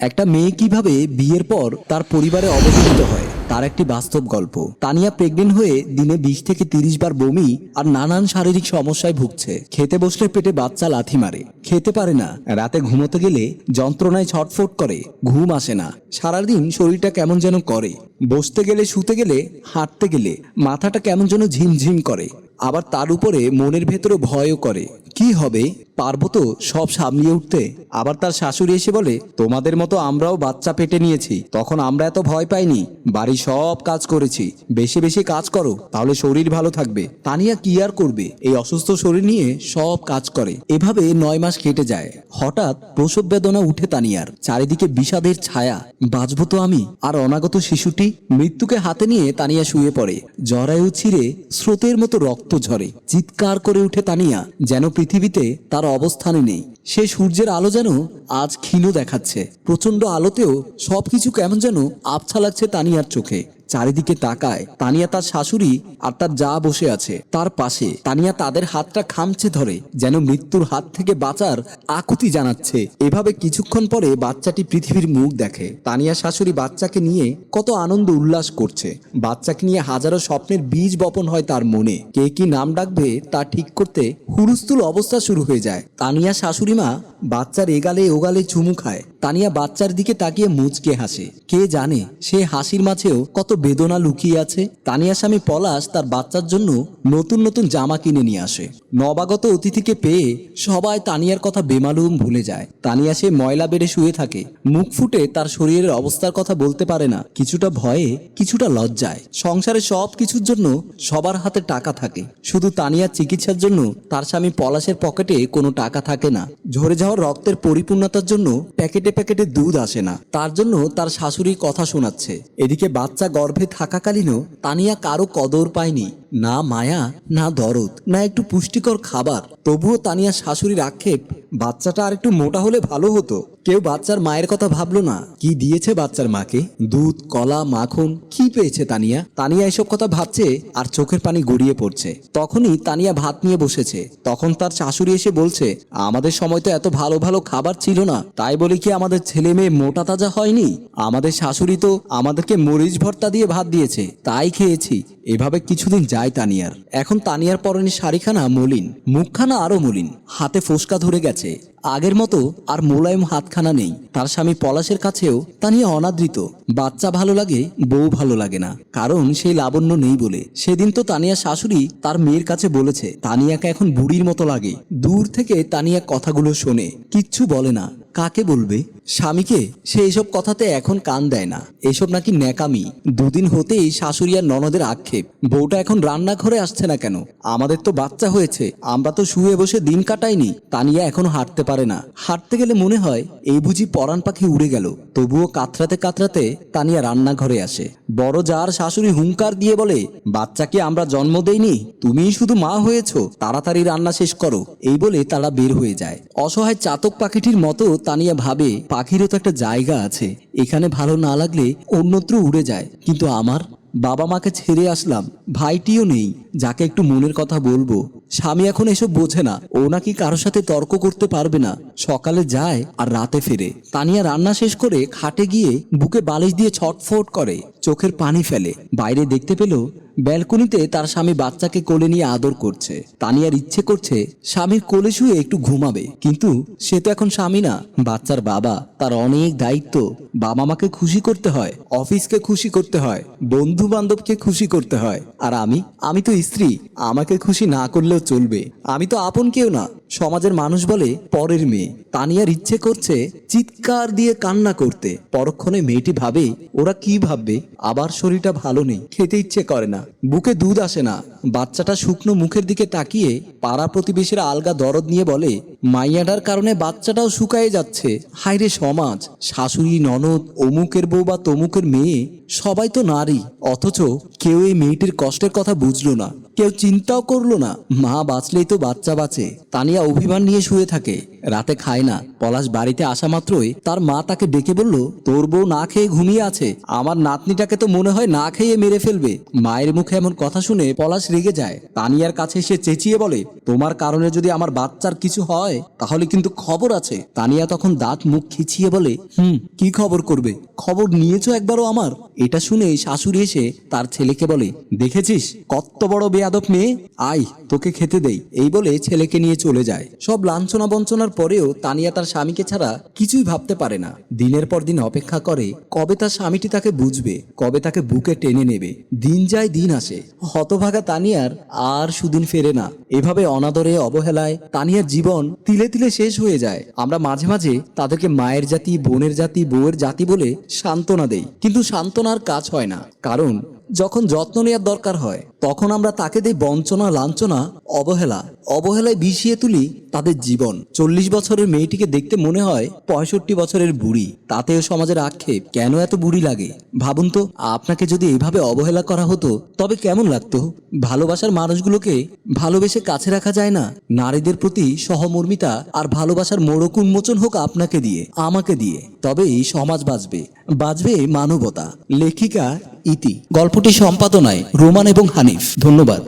একটা মেয়ে কীভাবে বিয়ের পর তার পরিবারে অবহেলিত হয়, তার একটি বাস্তব গল্প। তানিয়া প্রেগনেন্ট হয়ে দিনে বিশ থেকে তিরিশ বার বমি আর নানান শারীরিক সমস্যায় ভুগছে। খেতে বসলে পেটে বাচ্চা লাথি মারে। খেতে পারে না। রাতে ঘুমোতে গেলে যন্ত্রণায় ছটফট করে। ঘুম আসে না। সারাদিন শরীরটা কেমন যেন করে। বসতে গেলে, শুতে গেলে, হাঁটতে গেলে মাথাটা কেমন যেন ঝিমঝিম করে। আবার তার উপরে মনের ভেতরে ভয়ও করে। কি হবে? পারব তো সব সামলিয়ে উঠতে? আবার তার শাশুড়ি এসে বলে, তোমাদের মতো আমরাও বাচ্চা পেটে নিয়েছি, তখন আমরা এত ভয় পাইনি। বাড়ি সব কাজ করেছি। বেশি বেশি কাজ করো, তাহলে শরীর ভালো থাকবে। তানিয়া কি আর করবে? এই অসুস্থ শরীর নিয়ে সব কাজ করে। এভাবে নয় মাস কেটে যায়। হঠাৎ প্রসব বেদনা উঠে তানিয়ার। চারিদিকে বিষাদের ছায়া। বাঁচবো তো আমি? আর অনাগত শিশুটি? মৃত্যুকে হাতে নিয়ে তানিয়া শুয়ে পড়ে। জরায়ু ছিঁড়ে স্রোতের মতো রক্ত ঝরে। চিৎকার করে উঠে তানিয়া, যেন পৃথিবীতে তার অবস্থানে নেই। সে সূর্যের আলো যেন আজ ক্ষীণ দেখাচ্ছে। প্রচণ্ড আলোতেও সবকিছু কেমন যেন আবছা লাগছে তানিয়ার চোখে। চারিদিকে তাকায়। তানিয়া তার শাশুড়ি আর তার যা বসে আছে তার পাশে। তানিয়া তাদের হাতটা খামছে ধরে, যেন মৃত্যুর হাত থেকে বাঁচার আকুতি জানাচ্ছে। এভাবে কিছুক্ষণ পরে বাচ্চাটি পৃথিবীর মুখ দেখে। তানিয়া শাশুড়ি বাচ্চাকে নিয়ে কত আনন্দ উল্লাস করছে। বাচ্চাকে নিয়ে হাজারো স্বপ্নের বীজ বপন হয় তার মনে। কে কি নাম ডাকবে তা ঠিক করতে হুলস্থুল অবস্থা শুরু হয়ে যায়। তানিয়া শাশুড়ি মা বাচ্চার এগালে ওগালে চুমু খায়। তানিয়া বাচ্চার দিকে তাকিয়ে মুচকে হাসে। কে জানে সে হাসির মাঝেও কত বেদনা লুকিয়ে আছে? তানিয়া স্বামী পলাশ তার বাচ্চার জন্য নতুন নতুন জামা কিনে নিয়ে আসে। নবাগত অতিথিকে পেয়ে সবাই তানিয়ার কথা বেমালুম ভুলে যায়। তানিয়া সে ময়লা বেড়ে শুয়ে থাকে। মুখ ফুটে তার শরীরের অবস্থার কথা বলতে পারে না। কিছুটা ভয়ে, কিছুটা লজ্জায়। সংসারে সব কিছুর জন্য সবার হাতে টাকা থাকে। শুধু তানিয়ার চিকিৎসার জন্য তার স্বামী পলাশের পকেটে কোনো টাকা থাকে না। ঝরে যাওয়ার রক্তের পরিপূর্ণতার জন্য প্যাকেটে প্যাকেটে দুধ আসে না। তার জন্য তার শাশুড়ি কথা শোনাচ্ছে। এদিকে বাচ্চা গর্ভে থাকাকালীনও তানিয়া কারও কদর পায়নি। না মায়া, না দরদ, না একটু পুষ্টিকর খাবার। তবুও তানিয়া শাশুড়ির আক্ষেপ, বাচ্চাটা আর একটু মোটা হলে ভালো হতো। কেউ বাচ্চার মায়ের কথা ভাবলো না। কি দিয়েছে বাচ্চার মাকে? দুধ, কলা, মাখন, কি পেয়েছে তানিয়া? তানিয়া এসব কথা ভাবছে আর চোখের পানি গড়িয়ে পড়ছে। তখনই তানিয়া ভাত নিয়ে বসেছে। তখন তার শাশুড়ি এসে বলছে, আমাদের সময় তো এত ভালো ভালো খাবার ছিল না। তাই বলে কি আমাদের ছেলে মেয়ে মোটা তাজা হয়নি? আমাদের শাশুড়ি তো আমাদেরকে মরিচ ভর্তা দিয়ে ভাত দিয়েছে। তাই খেয়েছি। এভাবে কিছুদিন যায় তানিয়ার। এখন তানিয়ার পরনে শাড়িখানা মলিন, মুখখানা আরও মলিন। হাতে ফোসকা ধরে গেছে। আগের মতো আর মোলায়েম হাতখানা নেই। তার স্বামী পলাশের কাছেও তানিয়া অনাদৃত। বাচ্চা ভালো লাগে, বউ ভালো লাগে না। কারণ সেই লাবণ্য নেই বলে। সেদিন তো তানিয়া শাশুড়ি তার মেয়ের কাছে বলেছে, তানিয়াকে এখন বুড়ির মতো লাগে। দূর থেকে তানিয়া কথাগুলো শোনে, কিচ্ছু বলে না। কাকে বলবে? স্বামীকে? সে এসব কথাতে এখন কান দেয় না। এসব নাকি ন্যাকামি। দুদিন হতেই শাশুড়ি আর ননদের আক্ষেপ। বউটা এখন রান্নাঘরে আসছে না কেন? আমাদের তো বাচ্চা হয়েছে। আমরা তো শুয়ে বসে দিন কাটাইনি। তানিয়া এখনও হাঁটতে পারে না। হাঁটতে গেলে মনে হয়, এই বুঝি পরাণ পাখি উড়ে গেল। তবুও কাতরাতে কাতরাতে তানিয়া রান্নাঘরে আসে। বড় যার শাশুড়ি হুঙ্কার দিয়ে বলে, বাচ্চাকে আমরা জন্ম দেইনি তুমি শুধু মা হয়েছ, তাড়াতাড়ি রান্না শেষ করো। এই বলে তারা বের হয়ে যায়। অসহায় চাতক পাখিটির মতো তানিয়া ভাবে, পাখিরও তো একটা জায়গা আছে, এখানে ভালো না লাগলে অন্যত্র উড়ে যায়, কিন্তু আমার বাবা মাকে ছেড়ে আসলাম, ভাইটিও নেই, যাকে একটু মনের কথা বলব। স্বামী এখন এসব বোঝে না, ও নাকি কারোর সাথে তর্ক করতে পারবে না, সকালে যায় আর রাতে ফেরে। তানিয়া রান্না শেষ করে খাটে গিয়ে বুকে বালিশ দিয়ে ছটফট করে, চোখের পানি ফেলে। বাইরে দেখতে পেল ব্যালকনিতে তার স্বামী বাচ্চাকে কোলে নিয়ে আদর করছে। তানিয়ার ইচ্ছে করছে স্বামীর কোলে শুয়ে একটু ঘুমাবে। কিন্তু সে তো এখন স্বামী না। বাচ্চার বাবা, তার অনেক দায়িত্ব। বাবা মাকে খুশি করতে হয়, অফিসকে খুশি করতে হয় বন্ধু বান্ধবকে খুশি করতে হয়। আর আমি? আমি তো স্ত্রী। আমাকে খুশি না করলেও চলবে। আমি তো আপন কেউ না। সমাজের মানুষ বলে পরের মেয়ে। তানিয়ার ইচ্ছে করছে চিৎকার দিয়ে কান্না করতে। পরক্ষণে মেয়েটি ভাবে, ওরা কি ভাববে? আবার শরীরটা ভালো নেই, খেতে ইচ্ছে করে না, বুকে দুধ আসে না। বাচ্চাটা শুকনো মুখের দিকে তাকিয়ে পাড়া প্রতিবেশীরা আলগা দরদ নিয়ে বলে মাইয়াডার কারণে বাচ্চাটাও শুকায়ে যাচ্ছে। হায়রে সমাজ, শাশুড়ি, ননদ, অমুকের বউ বা তমুকের মেয়ে, সবাই তো নারী, অথচ কেউ এই মেয়েটির কষ্টের কথা বুঝলো না। কেউ চিন্তাও করল না মা বাঁচলেই তো বাচ্চা বাঁচে। তানিয়া অভিমান নিয়ে শুয়ে থাকে। রাতে খায় না। পলাশ বাড়িতে আসা মাত্রই তার মা তাকে ডেকে বলল, তোর বউ না খেয়ে ঘুমিয়ে আছে। আমার নাতনিটাকে তো মনে হয় না খেয়ে মেরে ফেলবে। মায়ের মুখে এমন কথা শুনে পলাশ রেগে যায়। তানিয়ার কাছে এসে চেঁচিয়ে বলে, তোমার কারণে যদি আমার বাচ্চার কিছু হয়, তাহলে কিন্তু খবর আছে। তানিয়া তখন দাঁত মুখ খিচিয়ে বলে, হুম, কি খবর করবে? খবর নিয়েছো একবারও আমার? এটা শুনে শাশুড়ি এসে তার ছেলেকে বলে, দেখেছিস কত বড় বেয়াদব মেয়ে? আয়, তোকে খেতে দেই। এই বলে ছেলেকে নিয়ে চলে যায়। সব লাঞ্ছনা বঞ্চনার পরেও তানিয়া তার স্বামীকে ছাড়া কিছুই ভাবতে পারে না। দিনের পর দিন অপেক্ষা করে কবে তার স্বামীটি তাকে বুঝবে, কবে তাকে বুকে টেনে নেবে। দিন যায়, দিন আসে। হতভাগা তানিয়ার আর সুদিন ফেরে না। এভাবে অনাদরে, অবহেলায় তানিয়ার জীবন তিলে তিলে শেষ হয়ে যায়। আমরা মাঝে মাঝে তাদেরকে মায়ের জাতি, বোনের জাতি, বউয়ের জাতি বলে সান্ত্বনা দেই। কিন্তু সান্ত্বনার কাজ হয় না। কারণ যখন যত্ন নেওয়ার দরকার হয়, তখন আমরা তাকে দেই বঞ্চনা, লাঞ্ছনা, অবহেলা। অবহেলায় বিষিয়ে তুলি তাদের জীবন। চল্লিশ বছরের মেয়েটিকে দেখতে মনে হয় পঁয়ষট্টি বছরের বুড়ি। তাতেও সমাজের আক্ষেপ, কেন এত বুড়ি লাগে? ভাবুন তো, আপনাকে যদি এভাবে অবহেলা করা হতো, তবে কেমন লাগতো? ভালোবাসার মানুষগুলোকে ভালোবেসে কাছে রাখা যায় না। নারীদের প্রতি সহমর্মিতা আর ভালোবাসার মোড়ক উন্মোচন হোক আপনাকে দিয়ে, আমাকে দিয়ে। তবেই সমাজ বাঁচবে। বাঁচবে মানবতা। লেখিকা ইতি। গল্পটি সম্পাদনায় রোমান এবং হানিফ। ধন্যবাদ।